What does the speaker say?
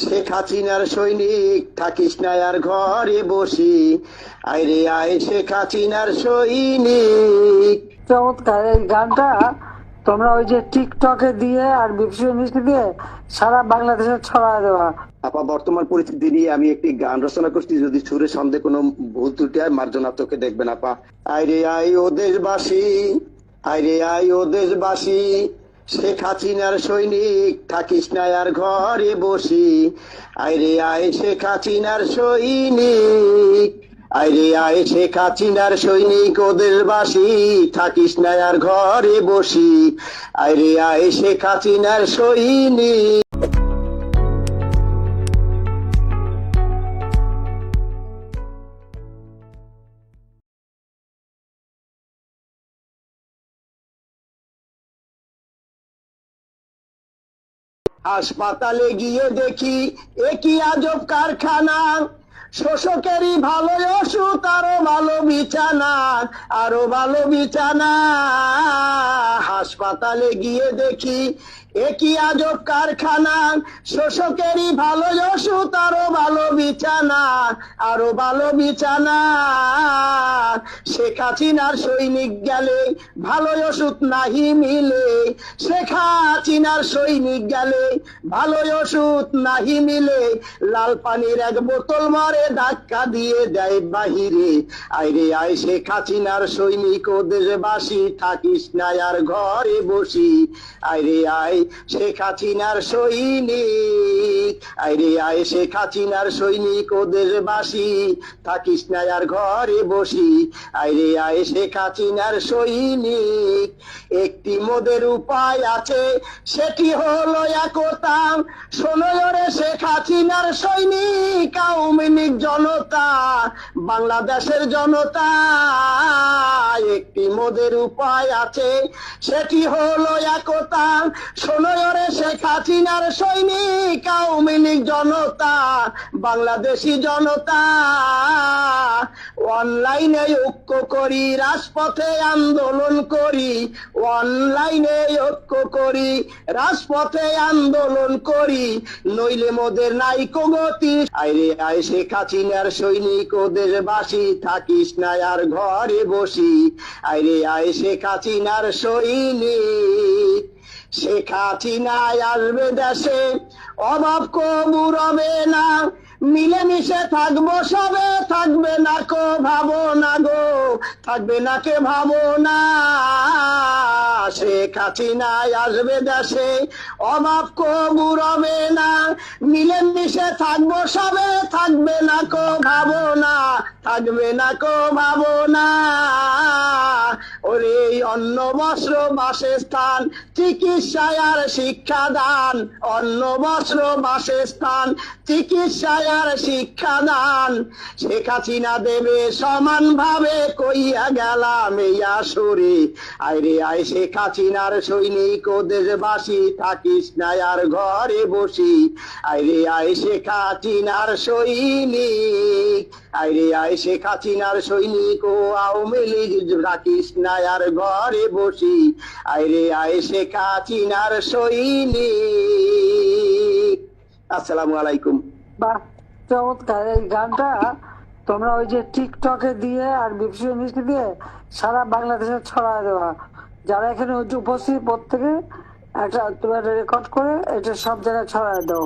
শেখ হাসিনার সৈনিক থাকিস না আর ঘরে বসি। আইরে আয় শেখ হাসিনার সৈনিক। চমৎকার এই গানটা তোমরা ওই যে টিকটকে দিয়ে আর বিপসি মিষ্টি দিয়ে সারা বাংলাদেশে ছড়ায় দেওয়া। আপা বর্তমান পরিস্থিতি নিয়ে আমি একটি গান রচনা করছি যদি সুরে সন্দেহ কোনো ভুল ত্রুটি হয় মার্জনা চোখে দেখবেন আপা। আইরে আই ও দেশবাসী। আইরে আই ও দেশবাসী। শেখ হাসিনার সৈনিক, থাকিস না আর ঘরে বসি। আইরে আয় শেখ হাসিনার সৈনিক, আইরে আয় শেখ হাসিনার সৈনিক ওদের বাসি। থাকিস না আর ঘরে বসি। আইরে আয় শেখ হাসিনার সৈনিক। হাসপাতালে গিয়ে দেখি একই আজব কারখানা। শোষকেরই ভালো ওষুধ আরও ভালো বিছানা, আরও ভালো বিছানা। হাসপাতালে গিয়ে দেখি, একই আজব কারখানা। শোষকেরই ভালো ওষুধ আরও ভালো বিছানা, আরও ভালো বিছানা। শেখ হাসিনার সৈনিক গেলে ভালো ওষুধ নাহি মিলে। শেখ হাসিনার সৈনিক গেলে ভালো ওষুধ নাহি মিলে। লাল পানির এক বোতল মারে ধাক্কা দিয়ে দেয় বাহিরে। আইরে, আয় শেখ হাসিনার সৈনিক, ও দেশবাসী, থাকিস না আর ঘরে বসি। আইরে, আয় সে হাসিনার সৈনিক। আইরে সৈনিক ও দেশবাসী থাকিস না আর ঘরে বসি। আইরে সৈনিক। একটি মোদের উপায় আছে, সেটি হলো একতা শোনো রে শেখ হাসিনার সৈনিক, আওয়ামী জনতা, বাংলাদেশের জনতা। একটি মোদের উপায় আছে, সেটি হলো একতা শোনো রে শেখ হাসিনার সৈনিক লীগ জনতা, বাংলাদেশি জনতা, অনলাইনে ঐক্য করি, রাজপথে আন্দোলন করি, অনলাইনে ঐক্য করি, রাজপথে আন্দোলন করি, নইলে মোদের নাই গতি আইরে আয় শেখ হাসিনার সৈনিক, ও দেশবাসী, থাকিস না আর ঘরে বসি। আইরে আয় শেখ হাসিনার সৈনিক। শেখ হাসিনায় আসবে দেশে অভাব কবু রবে না। মিলেমিশে থাকব সবে, থাকবে না কো ভাবো না গো, থাকবে না কে ভাবো না শেখ হাসিনায় আসবে দেশে অভাব কবু রবে না। মিলেমিশে থাকব সবে, থাকবে না কো ভাবো না থাকবে না কো ভাবো না ওরে অন্ন বস্ত্র চিকিৎসায় শিক্ষাদান। অন্ন বস্ত্র চিকিৎসায় শিক্ষাদান। দেবে কইয়া গেলাম এই আসরে। আইরে আয় শেখ সৈনিক ও দেশবাসী, থাকিস না আর ঘরে বসি। আইরে আয় শেখ হাসিনার সৈনিক। আইরে আয় শেখ হাসিনার সৈনিক ও আওয়ামী লীগ, রাখিস না আর ঘরে বসি। আইরে আয় শেখ হাসিনার সৈনিক। আসসালামু আলাইকুম। বা চমৎকার। এই গানটা তোমরা ওই যে টিকটকে দিয়ে আর বিপসি মিষ্টি দিয়ে সারা বাংলাদেশে ছড়ায় দেওয়া। যারা এখানে উপস্থিত, প্রত্যেকে একটা তোমরা রেকর্ড করে এটা সব জায়গায় ছড়ায় দাও।